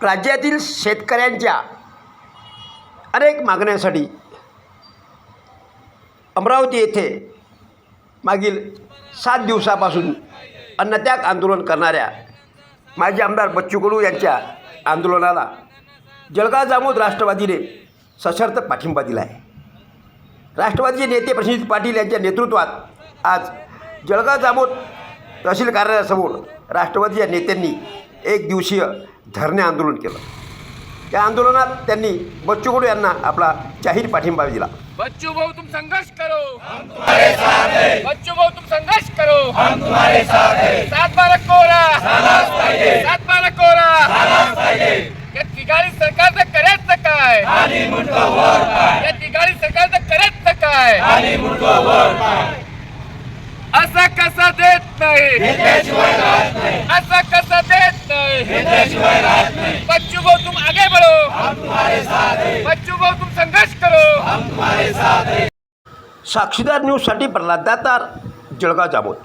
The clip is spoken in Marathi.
राज्यातील शेतकऱ्यांच्या अनेक मागण्यांसाठी अमरावती येथे मागील सात दिवसापासून अन्नत्याग आंदोलन करणाऱ्या माजी आमदार बच्चू कडू यांच्या आंदोलनाला जळगाव जामोद राष्ट्रवादीने सशर्त पाठिंबा दिला आहे राष्ट्रवादीचे नेते प्रसिद्ध पाटील यांच्या नेतृत्वात आज जळगाव जामोद तहसील कार्यालयासमोर राष्ट्रवादीच्या नेत्यांनी एक दिवसीय धरणे आंदोलन केलं. त्या आंदोलनात त्यांनी बच्चू कडू यांना आपला जाहीर पाठिंबा दिला. बच्चू भाऊ तुम संघर्ष करो. हम तुम्हारे साथ हैं. बच्चू भाऊ तुम संघर्ष करो. हम तुम्हारे साथ हैं. सात बारा कोरा. सात बारा कोरा. या तिघाडी सरकारचं करायचं काय? या तिघाडी सरकारचं करायचं काय? असं बच्चू भाऊ तुम आगे बढ़ो। बच्चू भाऊ तुम संघर्ष करो। साक्षीदार न्यूजसाठी प्रल्हाद दातार जळगाव जामोद।